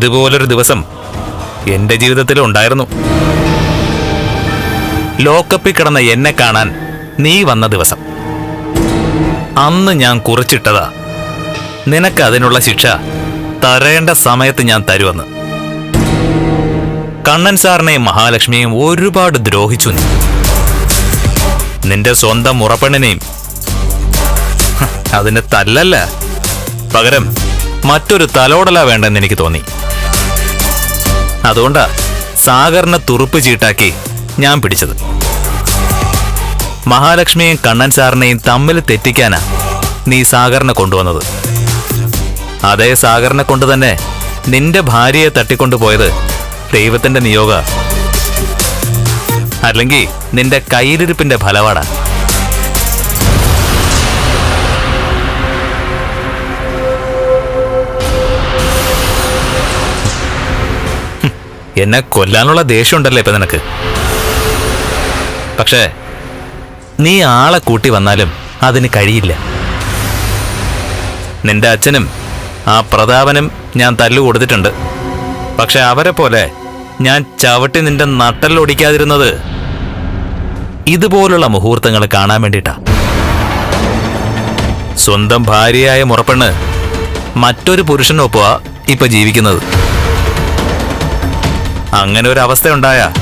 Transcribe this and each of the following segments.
ഇതുപോലൊരു ദിവസം എന്റെ ജീവിതത്തിൽ ഉണ്ടായിരുന്നു. ലോക്കപ്പിൽ കിടന്ന എന്നെ കാണാൻ നീ വന്ന ദിവസം. അന്ന് ഞാൻ കുറിച്ചിട്ടതാ. നിനക്ക് അതിനുള്ള ശിക്ഷ തരേണ്ട സമയത്ത് ഞാൻ തരുമെന്ന് കണ്ണൻ സാറിനെയും മഹാലക്ഷ്മിയെയും ഒരുപാട് ദ്രോഹിച്ചു നീ. നിന്റെ സ്വന്തം മുറപ്പെണ്ണിനെയും ഹ്, അതിന് തല്ലല്ല. പകരം മറ്റൊരു തലോടല വേണ്ടെന്ന് എനിക്ക് തോന്നി. അതുകൊണ്ടാ സാഗറിനെ തുറുപ്പ് ചീട്ടാക്കി ഞാൻ പിടിച്ചത്. മഹാലക്ഷ്മിയും കണ്ണൻ സാറിനെയും തമ്മിൽ തെറ്റിക്കാനാ നീ സാഗറിനെ കൊണ്ടുവന്നത്. അതേ സാഗറിനെ കൊണ്ട് തന്നെ നിന്റെ ഭാര്യയെ തട്ടിക്കൊണ്ടുപോയത് ദൈവത്തിന്റെ നിയോഗ. അല്ലെങ്കിൽ നിന്റെ കയ്യിലിരിപ്പിന്റെ ഫലവാടാ. എന്നെ കൊല്ലാനുള്ള ദേഷ്യമുണ്ടല്ലേ ഇപ്പൊ നിനക്ക്? പക്ഷേ നീ ആളെ കൂട്ടി വന്നാലും അതിന് കഴിയില്ല. നിന്റെ അച്ഛനും ആ പ്രതാപനും ഞാൻ തല്ലു കൊടുത്തിട്ടുണ്ട്. പക്ഷെ അവരെ പോലെ ഞാൻ ചവിട്ടി നിന്റെ നട്ടലൊടിക്കാതിരുന്നത് ഇതുപോലുള്ള മുഹൂർത്തങ്ങൾ കാണാൻ വേണ്ടിയിട്ടാ. സ്വന്തം ഭാര്യയായ മുറപ്പെണ്ണ് മറ്റൊരു പുരുഷനൊപ്പമാണ് ഇപ്പൊ ജീവിക്കുന്നത്. അങ്ങനെ ഒരു അവസ്ഥ ഉണ്ടായ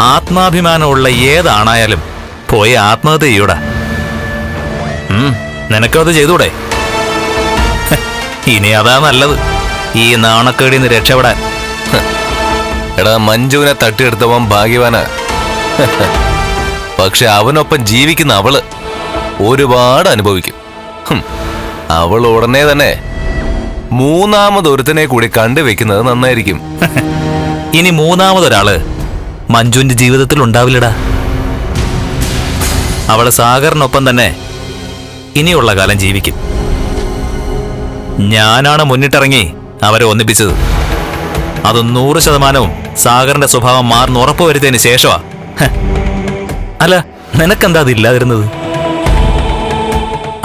ആത്മാഭിമാനമുള്ള ഏതാണായാലും പോയി ആത്മഹത്യ ചെയ്യൂടാ. നിനക്കും അത് ചെയ്തൂടെ? ഇനി അതാ നല്ലത്. ഈ നാണക്കേടിൽ നിന്ന് രക്ഷപ്പെടാൻ. എടാ മഞ്ജുവിനെ തട്ടിയെടുത്തവൻ ഭാഗ്യവാന. പക്ഷെ അവനൊപ്പം ജീവിക്കുന്ന അവൾ ഒരുപാട് അനുഭവിക്കും. അവൾ ഉടനെ തന്നെ മൂന്നാമതൊരുത്തനെ കൂടി കണ്ടുവെക്കുന്നത് നന്നായിരിക്കും. ഇനി മൂന്നാമതൊരാൾ മഞ്ജുവിന്റെ ജീവിതത്തിൽ ഉണ്ടാവില്ലടാ. അവൾ സാഗറിനൊപ്പം തന്നെ ഇനിയുള്ള കാലം ജീവിക്കും. ഞാനാണ് മുന്നിട്ടിറങ്ങി അവരെ ഒന്നിപ്പിച്ചത്. അത് നൂറ് ശതമാനവും സാഗറിന്റെ സ്വഭാവം മാറുന്ന ഉറപ്പുവരുത്തിയതിന് ശേഷമാ. അല്ല നിനക്കെന്താ അതില്ലാതിരുന്നത്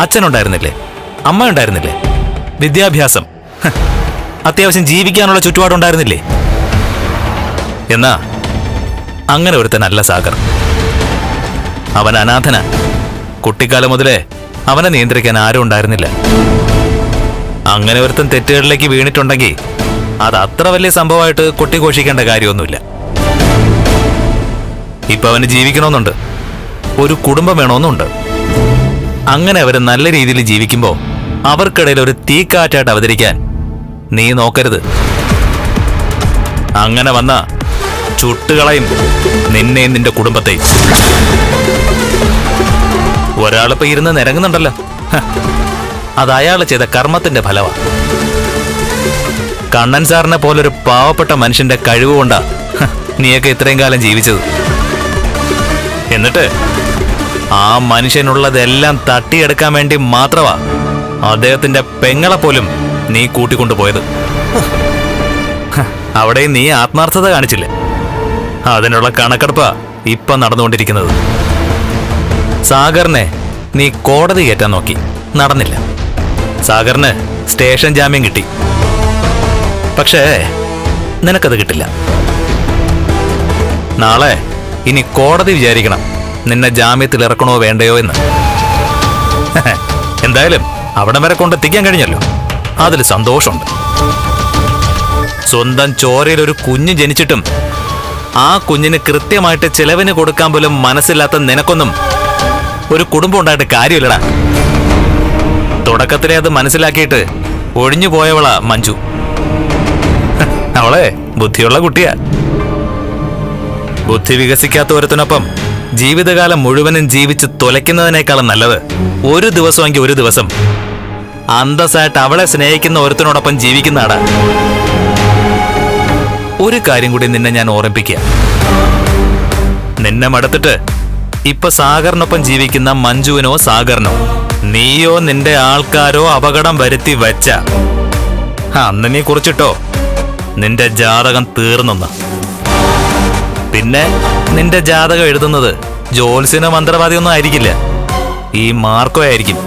അച്ഛനുണ്ടായിരുന്നില്ലേ? അമ്മ ഉണ്ടായിരുന്നില്ലേ വിദ്യാഭ്യാസം അത്യാവശ്യം ജീവിക്കാനുള്ള ചുറ്റുപാടുണ്ടായിരുന്നില്ലേ? എന്നാ? അങ്ങനെ ഒരുത്തനല്ല സാഗർ. അവൻ അനാഥന. കുട്ടിക്കാലം മുതലേ അവനെ നിയന്ത്രിക്കാൻ ആരും ഉണ്ടായിരുന്നില്ല. അങ്ങനെ ഒരുത്തൻ തെറ്റുകളിലേക്ക് വീണിട്ടുണ്ടെങ്കിൽ അത് അത്ര വലിയ സംഭവമായിട്ട് കുട്ടി ഘോഷിക്കേണ്ട കാര്യമൊന്നുമില്ല. ഇപ്പൊ അവന് ജീവിക്കണമെന്നുണ്ട്. ഒരു കുടുംബം വേണമെന്നുണ്ട്. അങ്ങനെ അവർ നല്ല രീതിയിൽ ജീവിക്കുമ്പോൾ അവർക്കിടയിൽ ഒരു തീക്കാറ്റായിട്ട് അവതരിക്കാൻ നീ നോക്കരുത്. അങ്ങനെ വന്ന ചുട്ടുകളയും നിന്നെയും നിന്റെ കുടുംബത്തെ. ഒരാളിപ്പോ ഇരുന്ന് നിരങ്ങുന്നുണ്ടല്ലോ. അത് അയാൾ ചെയ്ത കർമ്മത്തിന്റെ ഫലമാ കണ്ണൻ സാറിനെ പോലൊരു പാവപ്പെട്ട മനുഷ്യന്റെ കഴിവ് കൊണ്ടാ നീയൊക്കെ ഇത്രയും കാലം ജീവിച്ചത്. എന്നിട്ട് ആ മനുഷ്യനുള്ളതെല്ലാം തട്ടിയെടുക്കാൻ വേണ്ടി മാത്രമാ അദ്ദേഹത്തിന്റെ പെങ്ങളെ പോലും നീ കൂട്ടിക്കൊണ്ടുപോയത്. അവിടെ നീ ആത്മാർത്ഥത കാണിച്ചില്ലേ? അതിനുള്ള കണക്കെടുപ്പാ ഇപ്പൊ നടന്നുകൊണ്ടിരിക്കുന്നത്. സാഗറിനെ നീ കോടതി കയറ്റാൻ നോക്കി. നടന്നില്ല. സാഗറിന് സ്റ്റേഷൻ ജാമ്യം കിട്ടി. പക്ഷേ നിനക്കത് കിട്ടില്ല. നാളെ ഇനി കോടതി വിചാരിക്കണം നിന്നെ ജാമ്യത്തിൽ ഇറക്കണോ വേണ്ടയോ എന്ന്. എന്തായാലും അവിടം വരെ കൊണ്ടെത്തിക്കാൻ കഴിഞ്ഞല്ലോ. അതിൽ സന്തോഷമുണ്ട്. സ്വന്തം ചോരയിൽ ഒരു കുഞ്ഞ് ജനിച്ചിട്ടും ആ കുഞ്ഞിന് കൃത്യമായിട്ട് ചിലവിന് കൊടുക്കാൻ പോലും മനസ്സില്ലാത്ത നിനക്കൊന്നും ഒരു കുടുംബം ഉണ്ടായിട്ട് കാര്യമില്ലടാ. തുടക്കത്തിലെ അത് മനസ്സിലാക്കിയിട്ട് ഒഴിഞ്ഞു പോയവളാ മഞ്ജു. അവളെ ബുദ്ധിയുള്ള കുട്ടിയാ. ബുദ്ധി വികസിക്കാത്ത ഒരുത്തിനൊപ്പം ജീവിതകാലം മുഴുവനും ജീവിച്ച് തുലയ്ക്കുന്നതിനേക്കാളും നല്ലത് ഒരു ദിവസമെങ്കിൽ ഒരു ദിവസം. അന്തസ്സായിട്ട് അവളെ സ്നേഹിക്കുന്ന ഒരുത്തിനോടൊപ്പം ജീവിക്കുന്നതാടാ. ഒരു കാര്യം കൂടി നിന്നെ ഞാൻ ഓർമ്മിപ്പിക്കുക നിന്നെ മടുത്തിട്ട് ഇപ്പൊ സാഗറിനൊപ്പം ജീവിക്കുന്ന മഞ്ജുവിനോ സാഗറിനോ നീയോ നിന്റെ ആൾക്കാരോ അപകടം വരുത്തി വെച്ച. അന്ന് നീ കുറിച്ചിട്ടോ? നിന്റെ ജാതകം തീർന്നെന്ന്. പിന്നെ നിന്റെ ജാതകം എഴുതുന്നത് ജോത്സ്യന മന്ത്രവാദിയൊന്നും ആയിരിക്കില്ല. ഈ മാർക്കോ ആയിരിക്കും.